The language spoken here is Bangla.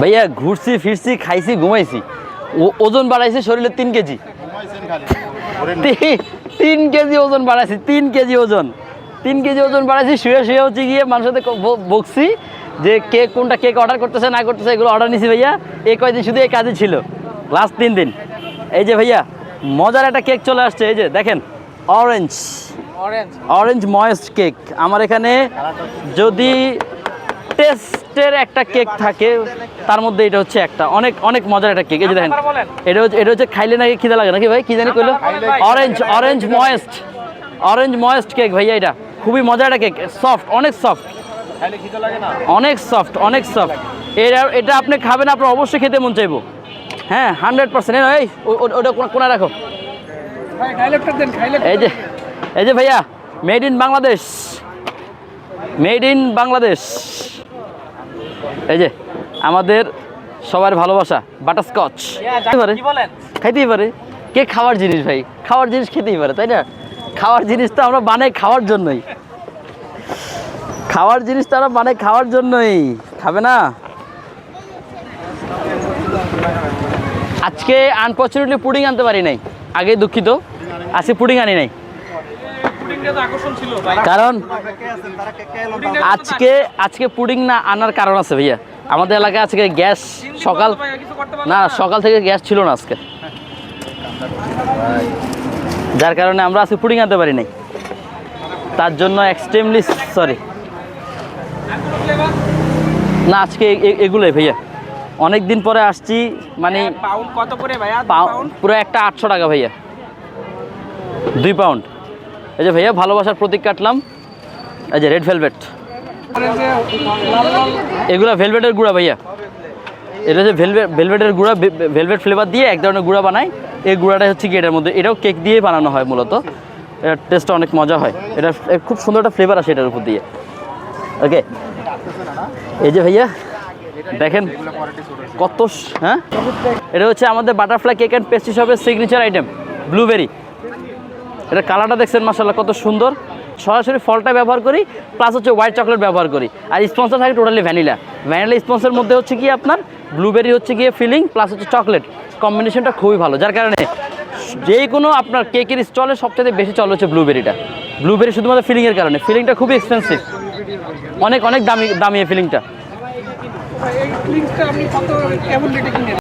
ভাইয়া ঘুরছি ফিরছি খাইছি ঘুমাইছি। ও- ওজন বাড়াইছে শরীরে তিন কেজি। তিন কেজি ওজন বাড়াইছি তিন কেজি ওজন। তিন কেজি ওজন বাড়াইছি শুয়ে শুয়ে হচ্ছে গিয়ে মানুষের সাথে বকছি যে কে কোনটা কেক অর্ডার করতেছে না করতেছে এগুলো অর্ডার নিছি ভাইয়া। এই কয়দিন শুধু এই কাজে ছিল লাস্ট তিন দিন। এই যে ভাইয়া মজার একটা কেক চলে আসছে এই যে দেখেন orange orange orange moist cake আমার এখানে যদি টেস্টের একটা কেক থাকে তার মধ্যে এটা হচ্ছে একটা। অনেক অনেক মজার একটা কেক। এই যে দেখেন এটা হচ্ছে এটা হচ্ছে খাইলে নাকি খিদে লাগে নাকি ভাই? কি জানি কইলো? Orange orange moist orange moist cake ভাইয়া এটা। খুবই মজার একটা কেক সফট অনেক সফট খাইলে খিদে লাগে না? অনেক সফট অনেক সফট এটা এটা আপনি খাবেন আপনার অবশ্যই খেতে মন চাইব। হ্যাঁ হান্ড্রেড পার্সেন্ট এই ওটা কোনা- রাখো। এই যে এই যে ভাইয়া made in Bangladesh. Made in Bangladesh. এই যে আমাদের সবার ভালোবাসা বাটারস্কচ। পারে। খাইতেই পারে। কে খাওয়ার জিনিস ভাই? খাওয়ার জিনিস খেতেই পারে তাই না? খাওয়ার জিনিস তো আমরা বানাই খাওয়ার জন্যই। খাওয়ার জিনিস তো আমরা বানাই খাওয়ার জন্যই। খাবে না? আজকে আনফর্চুনেটলি পুডিং আনতে পারি নাই। আগে দুঃখিত। আজকে পুডিং আনি নাই পুডিংটা তো আকর্ষণ ছিল ভাই কারণ আজকে আজকে পুডিং না আনার কারণ আছে ভাইয়া। আমাদের এলাকায় আজকে গ্যাস সকাল না সকাল থেকে গ্যাস ছিল না আজকে। যার কারণে আমরা আজকে পুডিং আনতে পারি নাই। তার জন্য এক্সট্রিমলি সরি না আজকে এগুলোই ভাইয়া। অনেক দিন পরে আসছি মানে পাউন্ড কত করে ভাইয়া? পাউন্ড পুরো একটা আটশো টাকা ভাইয়া। দুই পাউন্ড এই যে ভাইয়া, ভালোবাসার প্রতীক কাটলাম। এই যে রেড ভেলভেট এগুলো ভেলভেটের গুঁড়া ভাইয়া। এটা হচ্ছে ভেলভেট ভেলভেটের গুঁড়া ভেলভেট ফ্লেভার দিয়ে এক ধরনের গুঁড়া বানায়। এই গুঁড়াটা হচ্ছে কি এটার মধ্যে, এটাও কেক দিয়ে বানানো হয় মূলত। এটার টেস্টটা অনেক মজা হয়। এটা খুব সুন্দর একটা ফ্লেভার আসে এটার উপর দিয়ে। ওকে এই যে ভাইয়া, দেখেন কত হ্যাঁ? এটা হচ্ছে আমাদের বাটারফ্লাই কেক অ্যান্ড পেস্ট্রি শপের সিগনেচার আইটেম ব্লুবেরি এটা কালারটা দেখছেন মাসাল্লাহ কত সুন্দর। সরাসরি ফলটা ব্যবহার করি প্লাস হচ্ছে হোয়াইট চকলেট ব্যবহার করি। আর স্পন্সর থাকে টোটালি ভ্যানিলা ভ্যানিলা স্পন্সের মধ্যে হচ্ছে কি আপনার? ব্লুবেরি হচ্ছে গিয়ে ফিলিং প্লাস হচ্ছে চকলেট কম্বিনেশনটা খুবই ভালো, যার কারণে যে কোনো আপনার কেকের স্টলে সবচেয়ে বেশি চল হচ্ছে ব্লুবেরিটা ব্লুবেরি শুধুমাত্র ফিলিংয়ের কারণে। ফিলিংটা খুবই এক্সপেন্সিভ অনেক অনেক দামি দামি ফিলিংটা